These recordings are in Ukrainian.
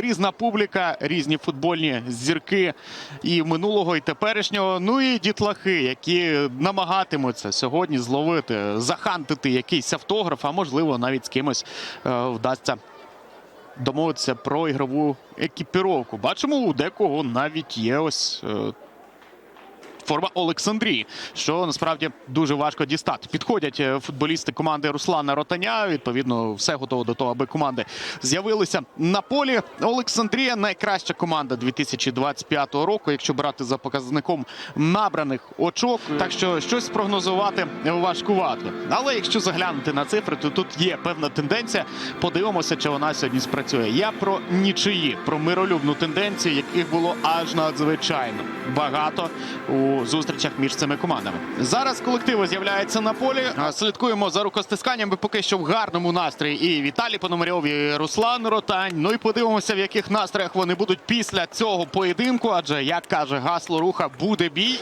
різна публіка, різні футбольні зірки і минулого, і теперішнього. Ну і дітлахи, які намагатимуться сьогодні зловити, захантити якийсь автограф, а можливо навіть з кимось е, вдасться домовитися про ігрову екіпіровку. Бачимо, у декого навіть є ось. Форма Олександрії, що насправді дуже важко дістати. Підходять е, футболісти команди Руслана Ротаня. Відповідно, все готово до того, аби команди з'явилися на полі. Олександрія найкраща команда 2025 року, якщо брати за показником набраних очок. Так що щось прогнозувати важкувато. Але якщо заглянути на цифри, то тут є певна тенденція. Подивимося, чи вона сьогодні спрацює. Я про нічиї, про миролюбну тенденцію, яких було аж надзвичайно багато у зустрічах між цими командами. Зараз колективи з'являються на полі. Слідкуємо за рукостисканням. Ви поки що в гарному настрої. І Віталій Пономарьов, і Руслан Ротань. Ну і подивимося, в яких настроях вони будуть після цього поєдинку. Адже як каже гасло руха, буде бій.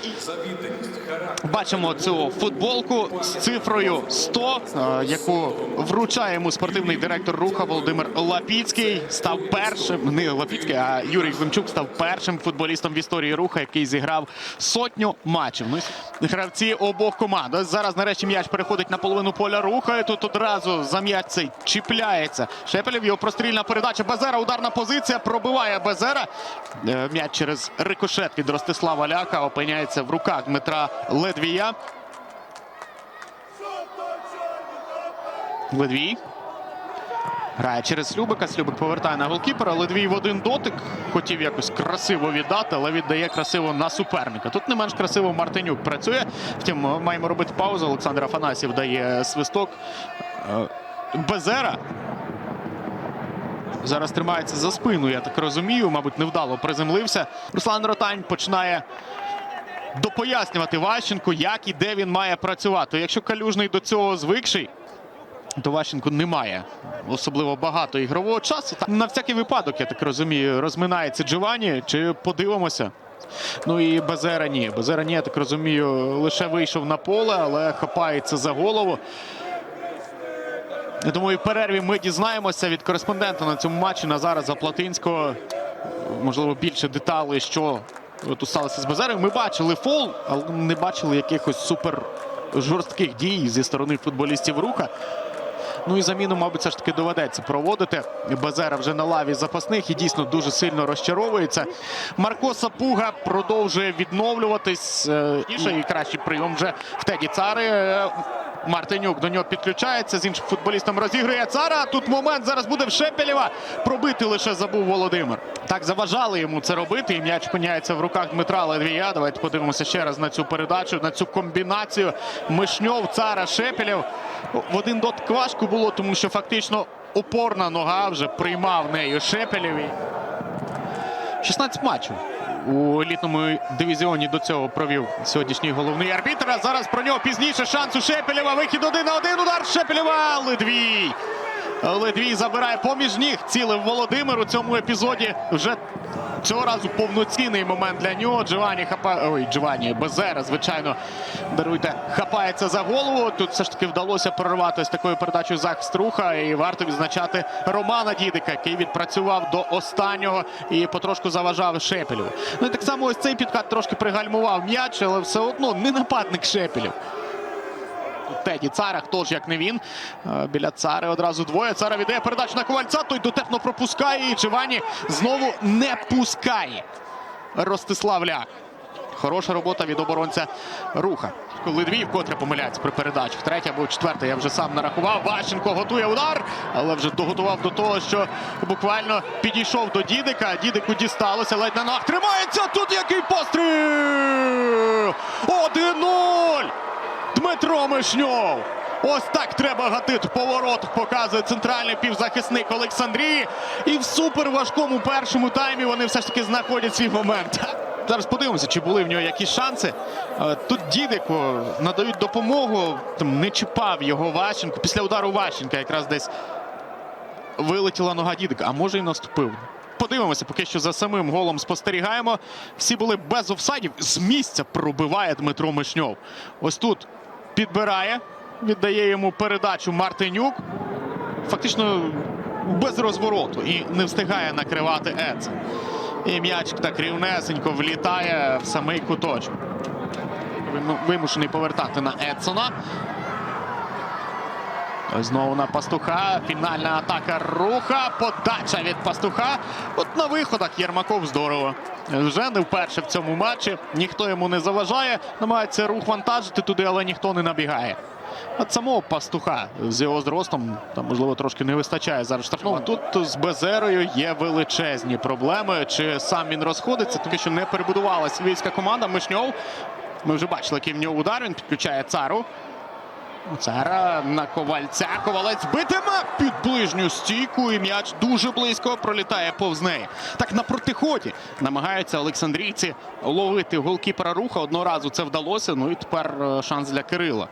Бачимо цю футболку з цифрою 100, е, яку вручає йому спортивний директор руха Володимир Лапіцький. Став першим, не Лапіцький, а Юрій Климчук став першим футболістом в історії руха, який зіграв сотню матчів. Ну, гравці обох команд. Зараз нарешті м'яч переходить на половину поля руха. Тут одразу за м'яч цей чіпляється. Шепелів його прострільна передача. Безера, ударна позиція. Пробиває Безера. Е, М'яч через рикошет від Ростислава Ляка опиняється в руках Дмитра Ледвія. Ледвій. Грає через Любика. Слюбик повертає на голкіпера. Ледвій в один дотик. Хотів якось красиво віддати, але віддає красиво на суперника. Тут не менш красиво Мартинюк працює. Втім, маємо робити паузу. Олександр Афанасів дає свисток. Е, Безера. Зараз тримається за спину, я так розумію. Мабуть, невдало приземлився. Руслан Ротань починає допояснювати Ващенку, як і де він має працювати. Якщо Калюжний до цього звикший, то Ващенко не має особливо багато ігрового часу. На всякий випадок, я так розумію, розминається Джованні. Чи подивимося? Ну і Безера ні. Безера ні, я так розумію, лише вийшов на поле, але хапається за голову. Я думаю, в перерві ми дізнаємося від кореспондента на цьому матчі Назара Заплатинського. Можливо, більше деталей, що тут сталося з Безерою. Ми бачили фол, але не бачили якихось супер жорстких дій зі сторони футболістів руха. Ну і заміну, мабуть, все ж таки доведеться проводити. Безера вже на лаві запасних і дійсно дуже сильно розчаровується. Марко Сапуга продовжує відновлюватись. Е, І кращий прийом вже в Теді Цари. Мартинюк до нього підключається. З іншим футболістом розігрує Цара. Тут момент зараз буде в Шепелєва. Пробити лише забув Володимир. Так заважали йому це робити. І м'яч опиняється в руках Дмитра Ледвія. Давайте подивимося ще раз на цю передачу, на цю комбінацію. Мишньов, Цара, Шепелєв. В один дотик важко було, тому що фактично опорна нога вже приймав нею Шепелєві. 16 матчів у елітному дивізіоні до цього провів сьогоднішній головний арбітр. А зараз про нього пізніше шанс у Шепелєва. Вихід один на один. Удар Шепелєва. Ледвій. Ледвій забирає поміж ніг. Цілив Володимир у цьому епізоді. Вже цього разу повноцінний момент для нього. Джованні хапа... Ой, Джованні Безера, звичайно, даруйте, хапається за голову. Тут все ж таки вдалося прорвати з такою передачею захист руха. І варто відзначати Романа Дідика, який відпрацював до останнього і потрошку заважав Шепелєву. Ну і так само ось цей підкат трошки пригальмував м'яч, але все одно не нападник Шепелєв. Теді Цара, хто ж як не він. Е, Біля Цари одразу двоє. Цара віддає передачу на ковальця. Той дотепно пропускає. І Джованні знову не пускає. Ростислав Ляк. Хороша робота від оборонця руха. Ледвій вкотре помиляється при передачах. Третя або четверта, я вже сам нарахував. Ващенко готує удар, але вже доготував до того, що буквально підійшов до Дідика. Дідику дісталося, ледь на ног тримається. Тут який постріл! 1-0! Дмитро Мишньов. Ось так треба гатити. Поворот показує центральний півзахисник Олександрії. І в суперважкому першому таймі вони все ж таки знаходять свій момент. Зараз подивимося, чи були в нього якісь шанси. Е, Тут Дідику надають допомогу. Там не чіпав його Ващенко. Після удару Ващенка якраз десь вилетіла нога Дідика. А може і наступив. Подивимося, поки що за самим голом спостерігаємо. Всі були без офсайдів. З місця пробиває Дмитро Мишньов. Ось тут підбирає, віддає йому передачу Мартинюк. Фактично без розвороту і не встигає накривати Ец. І м'яч так рівнесенько влітає в самий куточок. Виму- Вимушений повертати на Едсона. Знову на пастуха. Фінальна атака руха. Подача від пастуха. От на виходах Єрмаков здорово. Вже не вперше в цьому матчі. Ніхто йому не заважає. Намагається рух вантажити туди, але ніхто не набігає. От самого пастуха з його зростом там, можливо, трошки не вистачає зараз штрафного. Тут з Безерою є величезні проблеми. Чи сам він розходиться, тому що не перебудувалася львівська команда. Мишньов. Ми вже бачили, який в нього удар. Він підключає цару. Цара на ковальця. Ковалець битиме під ближню стійку. І м'яч дуже близько пролітає повз неї. Так на протиході намагаються олександрійці ловити голкіпера руха. Одного разу це вдалося. Ну і тепер е, шанс для Кирила.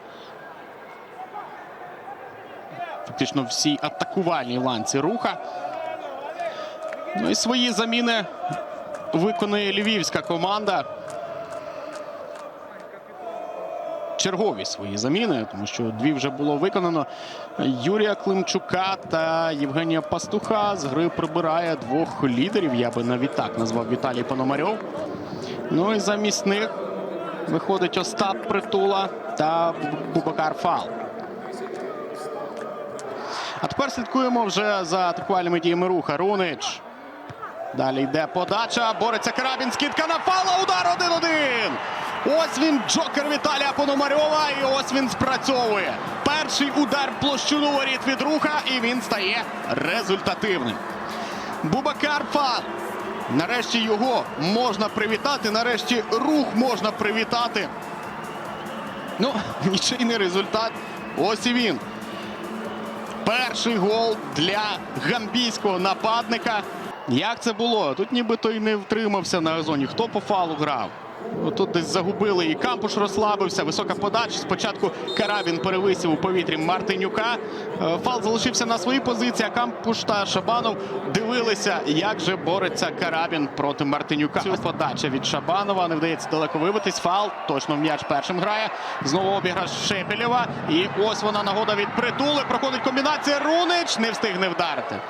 Фактично всій атакувальній ланці руха. Ну і свої заміни виконує львівська команда. Чергові свої заміни, тому що дві вже було виконано. Юрія Климчука та Євгенія Пастуха з гри прибирає двох лідерів. Я би навіть так назвав Віталій Пономарьов. Ну і замість них виходить Остап Притула та Бубакар Фал. А тепер слідкуємо вже за атакувальними діями руха. Рунич. Далі йде подача. Бореться Карабін. Скидка на фала. Удар 1-1. Ось він Джокер Віталія Пономарьова. І ось він спрацьовує. Перший удар площину воріт від руха. І він стає результативним. Бубакар Фал. Нарешті його можна привітати. Нарешті рух можна привітати. Ну, нічийний результат. Ось і він. Перший гол для гамбійського нападника. Як це було? Тут нібито й не втримався на газоні. Хто по фалу грав? Тут десь загубили і Кампуш розслабився. Висока подача. Спочатку Карабін перевисів у повітрі Мартинюка. Е, Фал залишився на своїй позиції. а Кампуш та Шабанов дивилися, як же бореться Карабін проти Мартинюка. Цю подача від Шабанова. Не вдається далеко вибитись. Фал точно в м'яч першим грає. Знову обіграш Шепелєва. І ось вона нагода від притули. Проходить комбінація. Рунич не встигне вдарити.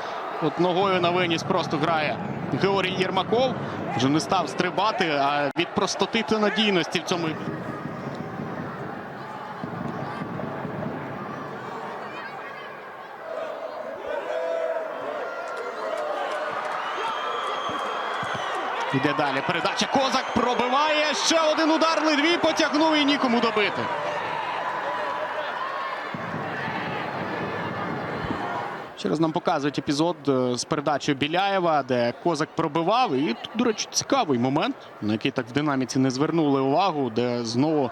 От ногою на виніс просто грає Георгій Єрмаков. Вже не став стрибати, а від простоти та надійності в цьому. Йде далі. Передача Козак пробиває. Ще один удар. Ледвій потягнув і нікому добити. Ще раз нам показують епізод е, з передачею Біляєва, де Козак пробивав. І тут, до речі, цікавий момент, на який так в динаміці не звернули увагу, де знову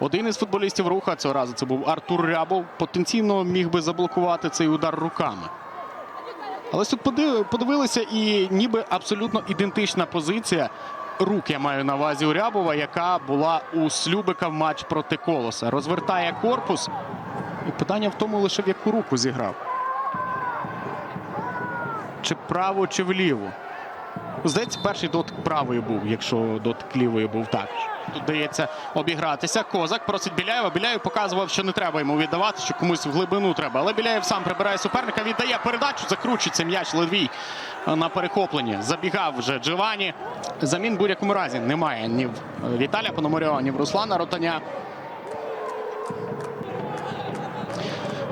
один із футболістів руха цього разу це був Артур Рябов. Потенційно міг би заблокувати цей удар руками. Але тут подивилися, і ніби абсолютно ідентична позиція. Рук я маю на увазі у Рябова, яка була у Слюбика в матч проти Колоса. Розвертає корпус. І питання в тому лише в яку руку зіграв. Чи право, чи вліву. Здається, перший дотик правої був, якщо дотик лівої був так. Тут дається обігратися. Козак просить Біляєва. Біляєв показував, що не треба йому віддавати, що комусь в глибину треба. Але Біляєв сам прибирає суперника, віддає передачу, закручується м'яч Ледвій на перехопленні. Забігав вже Джовані. Замін будь-якому разі немає ні в Віталія Пономарьова, ні в Руслана Ротаня.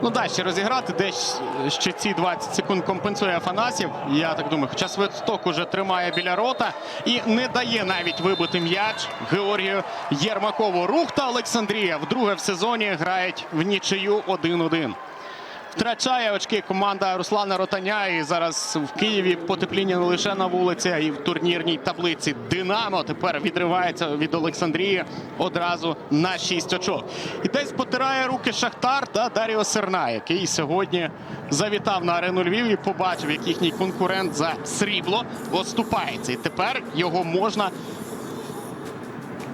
Ну да, ще розіграти, десь ще ці 20 секунд компенсує Афанасів. Я так думаю, хоча Светсток уже тримає біля рота і не дає навіть вибити м'яч Георгію Єрмакову. Рух та Олександрія вдруге в сезоні грають в нічию 1-1. Втрачає очки команда Руслана Ротаня. І зараз в Києві потепління не лише на вулиці, а й в турнірній таблиці. Динамо тепер відривається від Олександрії одразу на 6 очок. І десь потирає руки Шахтар та Даріо Серна, який сьогодні завітав на арену Львів і побачив, як їхній конкурент за срібло відступається. І тепер його можна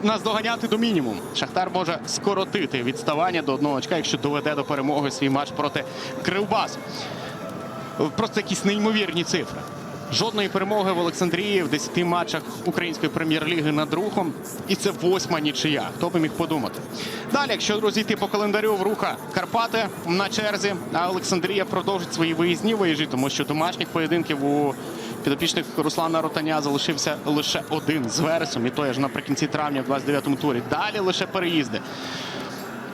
наздоганяти до мінімуму. Шахтар може скоротити відставання до одного очка, якщо доведе до перемоги свій матч проти Кривбасу. Просто якісь неймовірні цифри. Жодної перемоги в Олександрії в 10 матчах української прем'єр-ліги над рухом. І це восьма нічия. Хто би міг подумати? Далі, якщо розійти по календарю в руха Карпати на черзі, а Олександрія продовжить свої виїзні виїжджі, тому що домашніх поєдинків у підопічних Руслана Ротаня залишився лише один з вересом, і то ж наприкінці травня в 29-му турі. Далі лише переїзди.